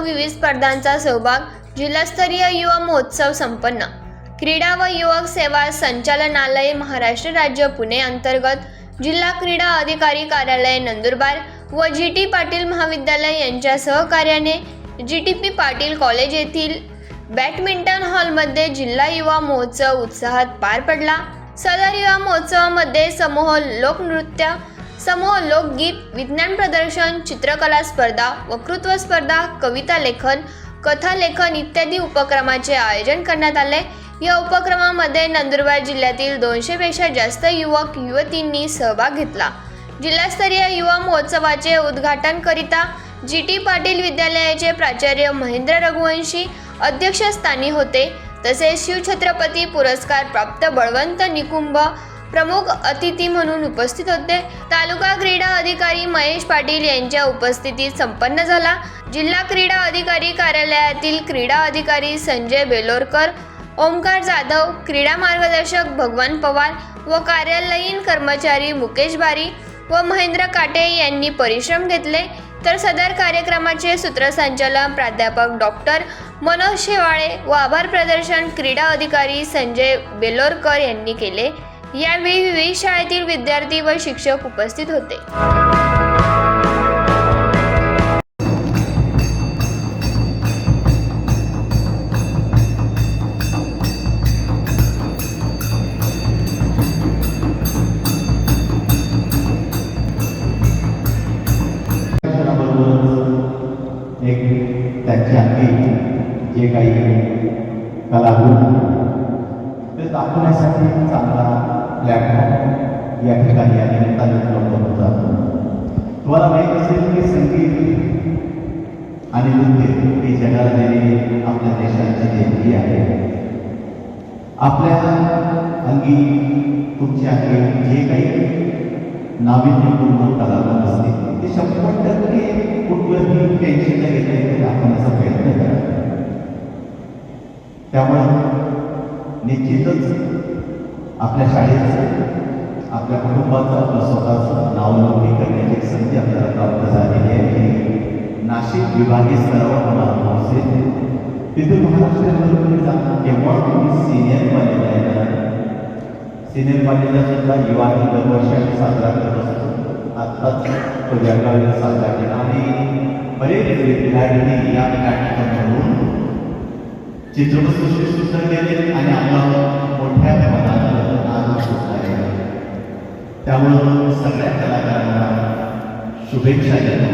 विविध स्पर्धांचा सहभाग जिल्हास्तरीय युवा महोत्सव संपन्न. क्रीडा व युवक सेवा संचालनालय महाराष्ट्र राज्य पुणे अंतर्गत जिल्हा क्रीडा अधिकारी कार्यालय नंदुरबार व जी टी पाटील महाविद्यालय यांच्या सहकार्याने G T P Patil college येथील बॅडमिंटन हॉलमध्ये जिल्हा युवा महोत्सव उत्साहात पार पडला. सदर युवा महोत्सवामध्ये समूह लोकनृत्य समूह लोकगीत विज्ञान प्रदर्शन चित्रकला स्पर्धा वक्तृत्व स्पर्धा कविता लेखन कथा लेखन इत्यादी उपक्रमाचे आयोजन करण्यात आले. या उपक्रमामध्ये नंदुरबार जिल्ह्यातील दोनशेपेक्षा जास्त युवक युवतींनी सहभाग घेतला. जिल्हास्तरीय युवा महोत्सवाचे उद्घाटन करिता जी टी पाटील विद्यालयाचे प्राचार्य महेंद्र रघुवंशी अध्यक्षस्थानी होते. तसेच शिवछत्रपती पुरस्कार प्राप्त बळवंत निकुंभ प्रमुख अतिथी म्हणून उपस्थित होते. तालुका क्रीडा अधिकारी महेश पाटील यांच्या उपस्थितीत संपन्न झाला. जिल्हा क्रीडा अधिकारी कार्यालयातील क्रीडा अधिकारी संजय बेलोरकर ओमकार जाधव क्रीडा मार्गदर्शक भगवान पवार व कार्यालयीन कर्मचारी मुकेश बारी व महेंद्र काटे यांनी परिश्रम घेतले. तर सदर कार्यक्रमाचे सूत्रसंचालन प्राध्यापक डॉक्टर मनोज शेवाळे व आभार प्रदर्शन क्रीडा अधिकारी संजय बेलोरकर यांनी केले. यावेळी विविध शाळेतील विद्यार्थी व शिक्षक उपस्थित होते. एक त्यांची अंगी जे काही कलागुण ते दाखवण्यासाठी चांगला प्लॅटफॉर्म या ठिकाणी या निमित्ताने उपलब्ध होत जातो तुम्हाला माहीत असेल की संगीत आणि नृत्य ही जगाला दिलेली आपल्या देशाची देणगी आहे. आपल्या अंगी तुमच्या अंगी जे काही नाविन्यपूर्ण कलाकार असतील ते शंभर टक्के कुठलंही टेन्शन न घेता इथे दाखवण्याचा प्रयत्न करा. त्यामुळे निश्चितच आपल्या शाळेचं आपल्या कुटुंबाचं आपलं स्वतःचं नावलौकिक करण्याची संधी आपल्याला प्राप्त झालेली आहे. की नाशिक विभागीय स्तरावर मला अनुभव असेल तिथे महाराष्ट्रामध्ये तुम्ही जाता केव्हा तुम्ही सिनियर कॉलेज आहे ना सिनियर कॉलेजला सुद्धा युवा दिन दरवर्षी आम्ही साजरा करत असतो. आत्ताच तो जळगावीला साजरा केला आणि बरेच विद्यार्थी या कार्यक्रमाकडून चित्रपटसृष्टी सुद्धा केले आणि त्यामुळं सगळ्या कलाकारांना शुभेच्छा देतो.